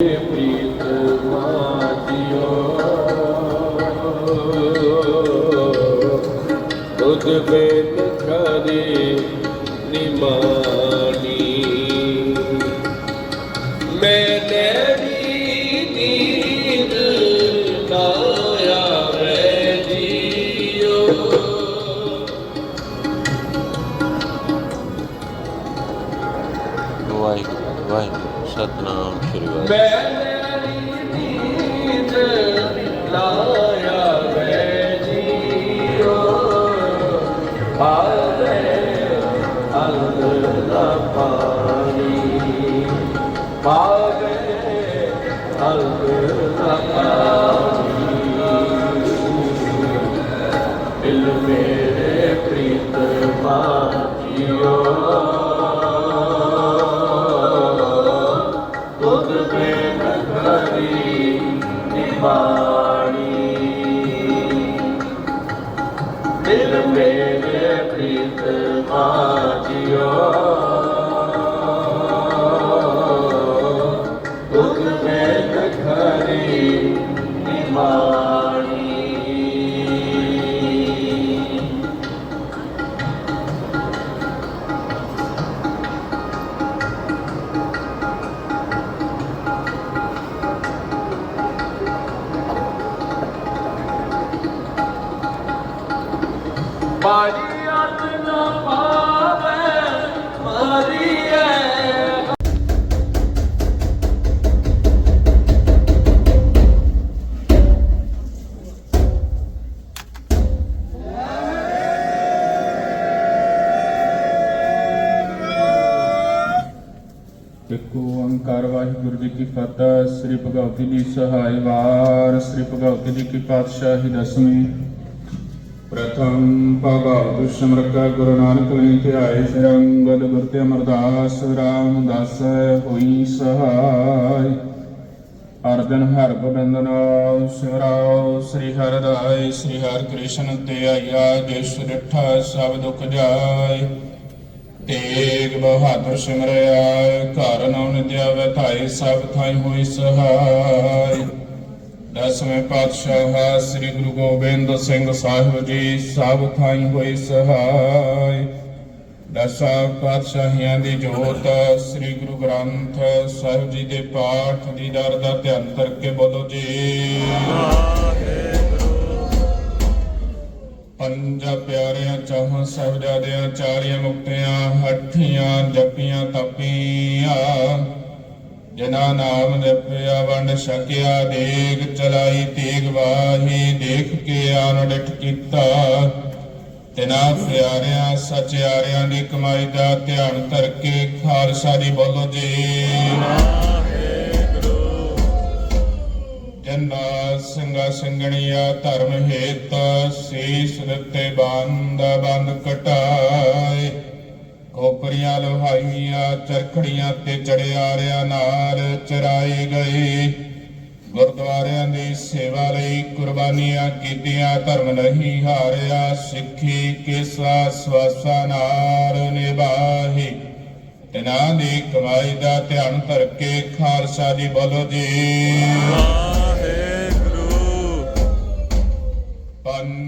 ਪ੍ਰੀਤ ਮਾਤਿਓ ਤੁਧ ਬੇਨ ਖਰੀ ਨਿਮਾਨੀ ਮੈਂ ਨੈਣੀ ਨੀਂਦ ਨਾ ਆਵੇ ਜੀਓ ਵਾਹਿਗੁਰੂ ਵਾਹਿਗੁਰੂ। ਸਤਨਾਮ ਸ਼੍ਰੀ ਵਾਹਿਗੁਰੂ ਮੈਂ ਨੀਂਦ ਲਾਇਆ ਵੇ ਜੀਓ ਆਵੇ ਅਲਦਾ ਪਾਣੀ 봐. ਵਾਹਿਗੁਰੂ ਜੀ ਕੀ ਫਤਿਹ, ਸ੍ਰੀ ਭਗਵਤੀ ਦੀ ਸਹਾਇ ਵਾਰ, ਸ੍ਰੀ ਭਗਵਤੀ ਜੀ ਕੀ ਪਾਤਸ਼ਾਹੀ ਦਸਵੀਂ। ਪ੍ਰਥਮ ਭਗਵਤ ਸਿਮਰਕਾ ਗੁਰੂ ਨਾਨਕ ਲਈ ਧਿਆਏ ਸਿਰੰਗਦ ਗੁਰ ਤੇ ਅਮਰਦਾਸ ਰਾਮਦਾਸ ਹੋਈ ਸਹਾਇ ਅਰਜਨ ਹਰ ਗੋਬਿੰਦ ਨਾਮ ਸਿਮਰਾਓ ਸ੍ਰੀ ਹਰਿ ਸ੍ਰੀ ਹਰਿ ਕ੍ਰਿਸ਼ਨ ਤੇ ਆਇਆ ਜਿਸ ਰਿਠਾ ਸਭ ਦੁਖ ਜਾਏ। ਤੇਗ ਬਹਾਦਰ ਸਿਮਰਿਆ, ਘਰ ਨਾਮ ਨਿਦਿਆ ਵਤਾਈ ਸਭ ਥਾਈ ਹੋਈ ਸਹਾਈ। ਦਸਵੇਂ ਪਾਤਸ਼ਾਹ ਸ੍ਰੀ ਗੁਰੂ ਗੋਬਿੰਦ ਸਿੰਘ ਸਾਹਿਬ ਜੀ, ਸਭ ਥਾਈ ਹੋਈ ਸਹਾਈ। ਦਸਾਂ ਪਾਤਸ਼ਾਹੀਆਂ ਦੀ ਜੋਤ, ਸ੍ਰੀ ਗੁਰੂ ਗ੍ਰੰਥ ਸਾਹਿਬ ਜੀ ਦੇ ਪਾਠ ਦੀ ਦਰ ਦਾ ਧਿਆਨ ਕਰਕੇ ਜਪਿਆ ਦੇਗ ਚਲਾਈ, ਤੀਗ ਵਾਹੀ, ਦੇਖ ਕੇ ਆਨੜਿਠ ਕੀਤਾ। ਤਿਨਾ ਪਿਆਰਿਆਂ, ਸਚਿਆਰਿਆਂ ਦੀ ਕਮਾਈ ਦਾ ਧਿਆਨ ਕਰਕੇ ਖਾਲਸਾ ਦੀ ਬੋਲੋ ਜੀ। ਜੰਨਾ ਸਿੰਘਾ ਸਿੰਘਣੀਆ ਧਰਮ ਹੇਤ ਸੀਸ ਦਿੱਤੇ ਬੰਦ ਬੰਦ ਕਟਾਏ। ਕੋਪਰੀਆਂ ਲੋਹਾਈਆਂ ਚਰਖੜੀਆਂ ਤੇ ਚੜਿਆਰਿਆਂ ਨਾਲ ਚਰਾਏ ਗਏ। ਗੁਰਦੁਆਰਿਆਂ ਦੀ ਸੇਵਾ ਲਈ ਕੁਰਬਾਨੀਆਂ ਕੀਤੀਆਂ ਧਰਮ ਨਹੀਂ ਹਾਰਿਆ ਸਿੱਖੀ ਕੇਸਾ ਸਵਾਸਾ ਨਾਲ ਨਿਭਾਹੀ। ਤਿਨਾਂ ਦੀ ਕਮਾਈ ਦਾ ਧਿਆਨ ਧਰ ਕੇ ਖਾਲਸਾ ਦੀ ਬੋਲੋ ਜੀ। ਪੰਜਾ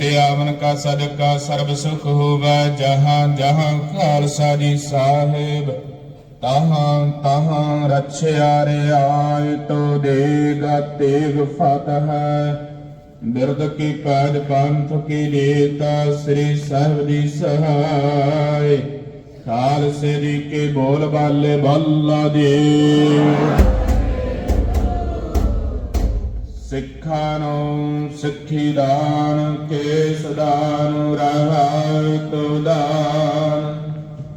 ਜਿਤ ਆਵਨ ਕਾ ਸਦਕਾ ਸਰਬ ਸੁਖ ਹੋਵੇ, ਜਹਾਂ ਜਹਾਂ ਖਾਲਸਾ ਜੀ ਸਾਹਿਬ, ਤਹਾਂ ਤਹਾਂ ਰਛਿਆ ਰਿਆਇ ਤੋ ਦੇਗਾ ਤੇਗ ਫਤਹ। ਬਿਰਦ ਕੀ ਪੈਜ ਪੰਥ ਕੀ ਲੀਤਾ ਸ੍ਰੀ ਸਾਹਿਬ ਦੀ ਸਹਾਇ। ਖਾਲਸੇ ਜੀ ਕੇ ਬੋਲ ਬਾਲੇ ਬੱਲਾ ਦੇ ਸਿੱਖਾਂ ਨੂੰ ਸਿੱਖੀ ਦਾਨ ਕੇਸ ਦਾਨ ਰਹਿਤ ਦਾਨ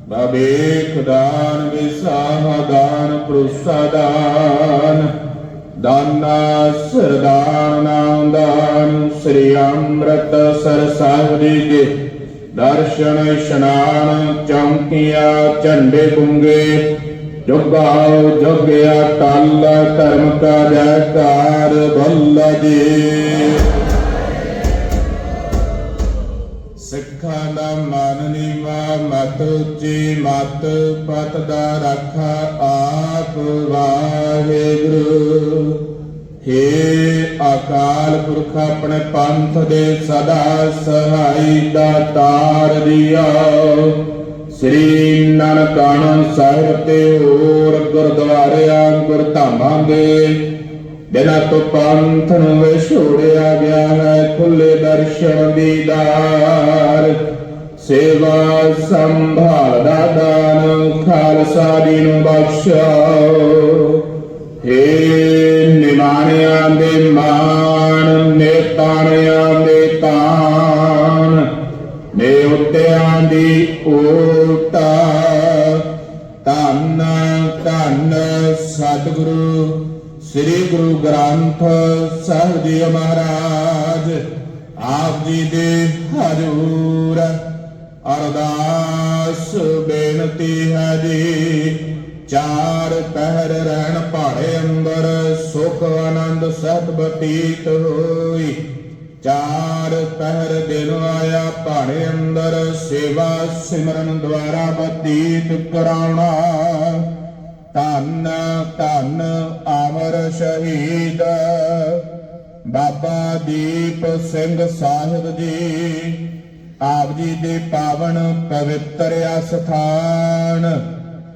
ਬਵੇਖ ਦਾਨ ਵਿਸਾਹ ਦਾਨ ਪ੍ਰੁਸਾ ਦਾਨ। ਦਾਨਾ ਸਰਦਾਨ ਨਾਮ ਦਾਨ ਸ੍ਰੀ ਅੰਮ੍ਰਿਤ ਸਰ ਜੀ ਦੇ। ਦਰਸ਼ਨ ਇਸ਼ਨਾਨ ਚੌਂਕੀਆਂ ਝੰਡੇ ਪੁੰਗੇ ਜੁਗਾਓ ਜੁਗਿਆ ਟਲ ਧਰਮ ਕਾ ਜੈਕਾਰ ਬੱਲਾ ਜੀ। ਸਿੱਖਾਂ ਦਾ ਮਨ ਨੀਵਾ, ਮਤ ਉੱਚੀ ਮਤ, ਪਤ ਦਾ ਰਾਖਾ ਆਪ ਵਾਹਿਗੁਰੂ। ਹੇ ਅਕਾਲ ਪੁਰਖ, ਆਪਣੇ ਪੰਥ ਦੇ ਸਦਾ ਸਹਾਈ ਦਾ ਤਾਰ ਦਿਆ ਸ੍ਰੀ ਨਾਨਕਾਣਾ ਸਾਹਿਬ ਤੇ ਹੋਰ ਗੁਰਦੁਆਰਿਆਂ, ਗੁਰਧਾਮਾਂ ਦੇ ਬਿਨਾਂ ਤੋਂ ਪੰਥ ਨੂੰ ਵਿਛੋੜਿਆ ਗਿਆ ਹੈ ਖੁੱਲੇ ਦਰਸ਼ਨ ਦੀਦਾਰ ਸੇਵਾ ਸੰਭਾਲ ਦਾ ਦਾਨ, ਖਾਲਸਾ ਜੀ ਨੂੰ ਬਖਸ਼ੋ। ਹੇ ਨਿਮਾਣਿਆਂ ਦੇ ਧੰਨ ਸਤਿਗੁਰੂ, ਸ੍ਰੀ ਗੁਰੂ ਗ੍ਰੰਥ ਸਾਹਿਬ ਜੀ ਮਹਾਰਾਜ। ਆਪ ਜੀ ਦੇ ਹਜ਼ੂਰ ਅਰਦਾਸ ਬੇਨਤੀ ਹੈ ਜੀ, ਚਾਰ ਪਹਿਰ ਰਹਿਣ ਭਾੜੇ ਅੰਦਰ ਸੁਖ ਆਨੰਦ ਸਤ ਬਤੀਤ ਹੋਈ। ਚਾਰ ਪਹਿਰ ਦਿਨ ਆਇਆ ਪਹਾੜੇ ਅੰਦਰ ਸੇਵਾ ਸਿਮਰਨ ਦੁਆਰਾ ਬਤੀਤ ਕਰਾਉਣਾ। ਧੰਨ ਧੰਨ ਅਮਰ ਸ਼ਹੀਦ। ਬਾਬਾ ਦੀਪ ਸਿੰਘ ਸਾਹਿਬ ਜੀ, ਆਪ ਜੀ ਦੇ ਪਾਵਨ ਪਵਿੱਤਰ ਅਸਥਾਨ,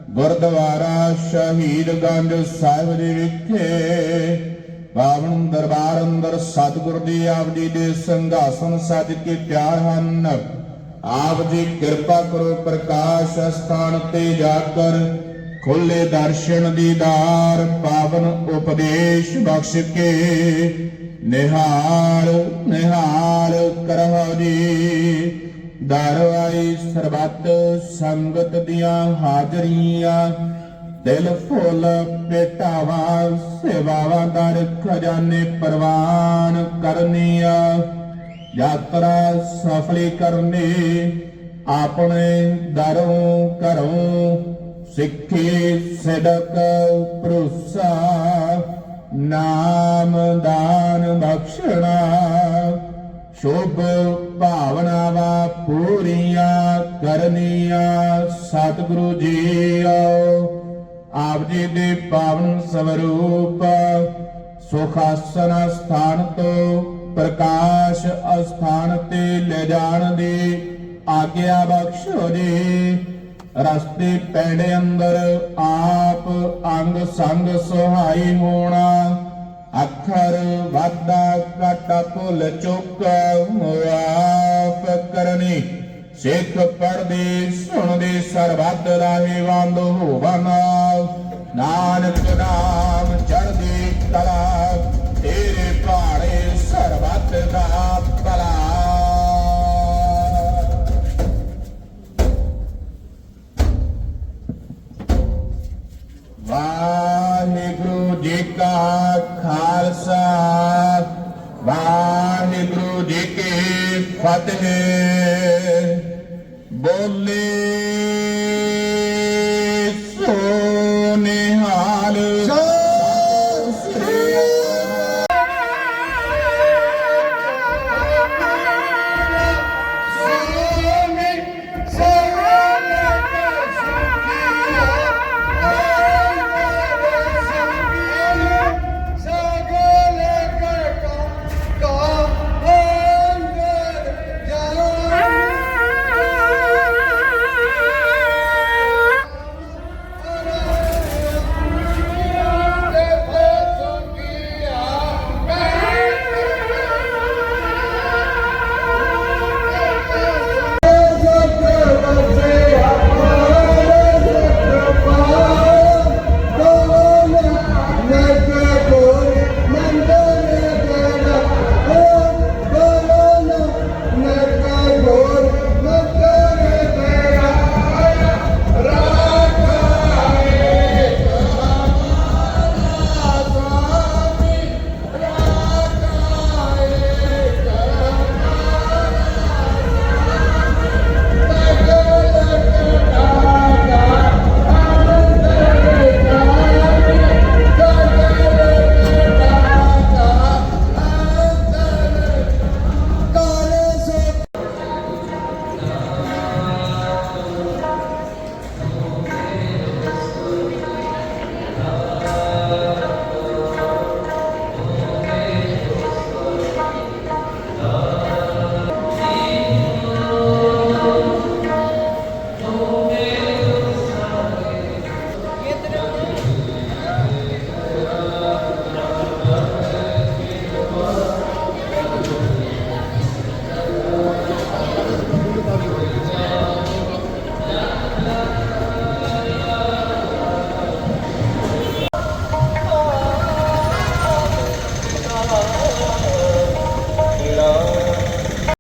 ਗੁਰਦੁਆਰਾ ਸ਼ਹੀਦਗੰਜ ਸਾਹਿਬ ਜੀ ਵਿਖੇ। ਪਾਵਨ ਦਰਬਾਰ ਅੰਦਰ ਸਤਿਗੁਰ ਜੀ ਆਪ ਜੀ ਦੇ ਸਿੰਘਾਸਨ ਸਜ ਕੇ ਤਿਆਰ ਹਨ। ਆਪ ਜੀ ਕਿਰਪਾ ਕਰੋ ਪ੍ਰਕਾਸ਼ ਅਸਥਾਨ ਤੇ ਜਾ ਕਰ ਖੁੱਲੇ ਦਰਸ਼ਨ ਦੀਦਾਰ ਪਾਵਨ ਉਪਦੇਸ਼ ਬਖਸ਼ ਕੇ। ਨਿਹਾਲ ਨਿਹਾਲ ਕਰਹੁ ਜੀ। ਦਰਵਾਈ ਸਰਬੱਤ ਸੰਗਤ ਦੀਆਂ ਹਾਜ਼ਰੀਆਂ। ਦਿਲ ਫੁੱਲ ਪੇਟਾਵਾ ਸੇਵਾਵਾਂ ਦਰ ਖਜ਼ਾਨੇ ਪ੍ਰਵਾਨ ਕਰਨੀਆ। ਯਾਤਰਾ ਸਫਲੀ ਕਰਨੀ, ਆਪਣੇ ਦਰੋਂ ਘਰੋਂ ਸਿੱਖੀ ਸੜਕ ਭਰੋਸਾ, ਨਾਮ ਦਾਨ ਬਖਸ਼ਣਾ, ਸ਼ੁਭ ਭਾਵਨਾਵਾਂ ਪੂਰੀਆਂ ਕਰਨੀਆਂ। ਸਤਿਗੁਰੂ ਜੀਓ ਆਪ ਜੀ ਦੇ ਪਾਵਨ ਸਵਰੂਪ ਸੁਖਾਸਨ ਸਥਾਨ ਤੋਂ ਪ੍ਰਕਾਸ਼ ਅਸਥਾਨ ਤੇ ਲੈ ਜਾਣ ਦੀ ਆਗਿਆ ਬਖਸ਼ੋ ਜੀ। ਰਸਤੇ ਪੈੜੇ ਅੰਦਰ ਆਪ ਅੰਗ ਸੰਗ ਸੁਹਾਈ ਹੋਣਾ। ਅੱਖਰ ਵਾਦਾ ਕਾਟਾ ਭੁੱਲ ਚੁੱਕ ਆਪ ਕਰਨੀ। ਸਿੱਖ ਪੜਦੇ ਸੁਣਦੇ, ਸਰਬੱਤ ਰਾਹੇ ਵੰਦ ਹੋਵਨ ਨਾਨਕ ਨਾਮ ਚੜ੍ਹਦੀ ਕਲਾ, ਤੇਰੇ ਵਾਹਿਗੁਰੂ ਜੀ ਕਾ ਖਾਲਸਾ ਵਾਹਿਗੁਰੂ ਜੀ ਕੀ ਫਤਿਹ। ਬੋਲੇ